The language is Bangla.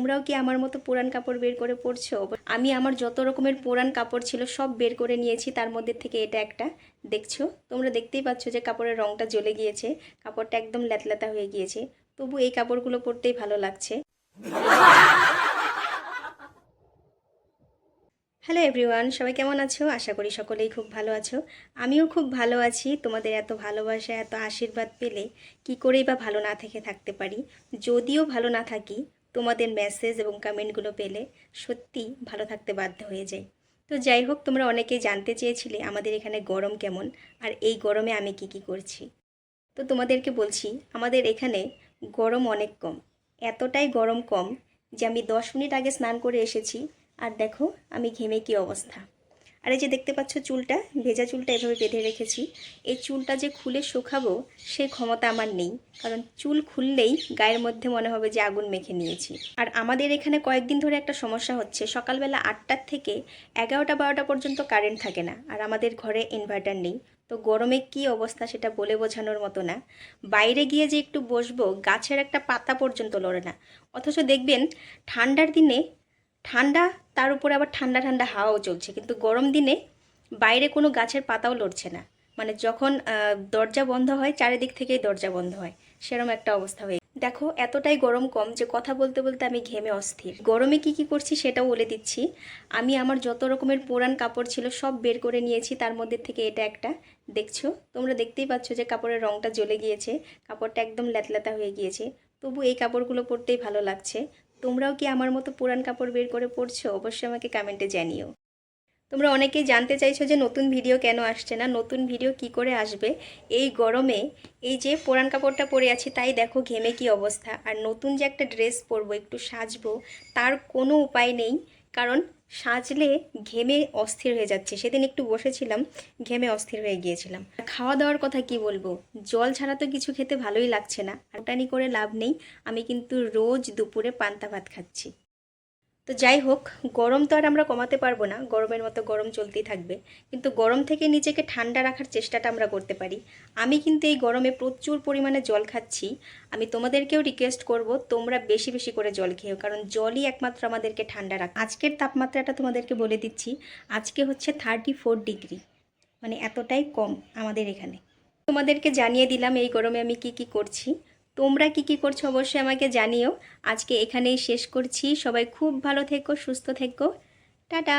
তোমরাও কি আমার মতো পুরান কাপড় বের করে পরছো? আমি আমার যত রকমের পুরান কাপড় ছিল সব বের করে নিয়েছি, তার মধ্যে থেকে এটা একটা। দেখছ? তোমরা দেখতেই পাচ্ছ যে কাপড়ের রংটা জ্বলে গিয়েছে, কাপড়টা একদম ল্যাতলাতা হয়ে গিয়েছে। তবু এই কাপড়গুলো পরতেই ভালো লাগছে। হ্যালো এভরিওয়ান, সবাই কেমন আছো? আশা করি সকলেই খুব ভালো আছো। আমিও খুব ভালো আছি। তোমাদের এত ভালোবাসা, এত আশীর্বাদ পেলে কি করেই বা ভালো না থেকে থাকতে পারি? যদিও ভালো না থাকি তোমাদের মেসেজ এবং কমেন্টগুলো পেলে সত্যি ভালো থাকতে বাধ্য হয়ে যাই তো যাই হোক, তোমরা অনেকেই জানতে চেয়েছিলে আমাদের এখানে গরম কেমন, আর এই গরমে আমি কি কি করছি। তো তোমাদেরকে বলছি, আমাদের এখানে গরম অনেক কম, এতটাই গরম কম যে আমি দশ মিনিট আগে স্নান করে এসেছি, আর দেখো আমি ঘেমে কি অবস্থা। আর এই যে দেখতে পাচ্ছ চুলটা, ভেজা চুলটা এভাবে বেঁধে রেখেছি। এই চুলটা যে খুলে শুকাবো সেই ক্ষমতা আমার নেই। কারণ চুল খুললেই গায়ের মধ্যে মনে হবে যে আগুন মেখে নিয়েছি। আর আমাদের এখানে কয়েকদিন ধরে একটা সমস্যা হচ্ছে। সকালবেলা আটটার থেকে এগারোটা বারোটা পর্যন্ত কারেন্ট থাকে না। আর আমাদের ঘরে ইনভার্টার নেই। তো গরমে কি অবস্থা সেটা বলে বোঝানোর মতো না। বাইরে গিয়ে যে একটু বসবো, গাছের একটা পাতা পর্যন্ত লড়ে না। অথচ দেখবেন, ঠান্ডার দিনে ঠান্ডা, তার উপরে আবার ঠান্ডা ঠান্ডা হাওয়াও চলছে। কিন্তু গরম দিনে বাইরে কোনো গাছের পাতাও লড়ছে না। মানে যখন দরজা বন্ধ হয়, চারিদিক থেকেই দরজা বন্ধ হয়। সেরকম একটা অবস্থা হয়ে দেখো, এতটাই গরম কম যে কথা বলতে বলতে আমি ঘেমে অস্থির। গরমে কি কি করছি সেটাও বলে দিচ্ছি। আমি আমার যত রকমের পুরান কাপড় ছিল সব বের করে নিয়েছি। তার মধ্যে থেকে এটা একটা। দেখছ? তোমরা দেখতেই পাচ্ছ যে কাপড়ের রংটা জ্বলে গিয়েছে। কাপড়টা একদম ল্যাতলাতা হয়ে গিয়েছে। তবু এই কাপড়গুলো পরতেই ভালো লাগছে। তোমরাও কি আমার মতো পুরান কাপড় বের করে পড়ছো অবশ্যই আমাকে কমেন্টে জানিও। তোমরা অনেকেই জানতে চাইছো যে নতুন ভিডিও কেন আসছে না? নতুন ভিডিও কি করে আসবে? এই গরমে এই যে পুরান কাপড়টা পরে আছি, তাই দেখো ঘেমে কি অবস্থা। আর নতুন যে একটা ড্রেস পরবো, একটু সাজবো, তার কোনো উপায় নেই। কারণ সাজলে ঘেমে অস্থির হয়ে যাচ্ছে। সেদিন একটু বসেছিলাম, ঘেমে অস্থির হয়ে গিয়েছিলাম। খাওয়া দাওয়ার কথা কি বলব? জল ছাড়া তো কিছু খেতে ভালোই লাগছে না। ওটানি করে লাভ নেই। আমি কিন্তু রোজ দুপুরে পান্তা ভাত খাচ্ছি। তো যাই হোক, গরম তো আর আমরা কমাতে পারব না, গরমের মতো গরম চলতেই থাকবে। কিন্তু গরম থেকে নিজেকে ঠান্ডা রাখার চেষ্টাটা আমরা করতে পারি। আমি কিন্তু এই গরমে প্রচুর পরিমাণে জল খাচ্ছি। আমি তোমাদেরকেও রিকোয়েস্ট করব, তোমরা বেশি বেশি করে জল খেও, কারণ জলই একমাত্র আমাদেরকে ঠান্ডা রাখ আজকের তাপমাত্রাটা তোমাদেরকে বলে দিচ্ছি, আজকে হচ্ছে থার্টি ফোর ডিগ্রি মানে এতটাই কম আমাদের এখানে। তোমাদেরকে জানিয়ে দিলাম এই গরমে আমি কি কি করছি। তোমরা কি কি করছ অবশ্যই আমাকে জানিও। আজকে এখানেই শেষ করছি। সবাই খুব ভালো থেকো, সুস্থ থেকো। টাটা।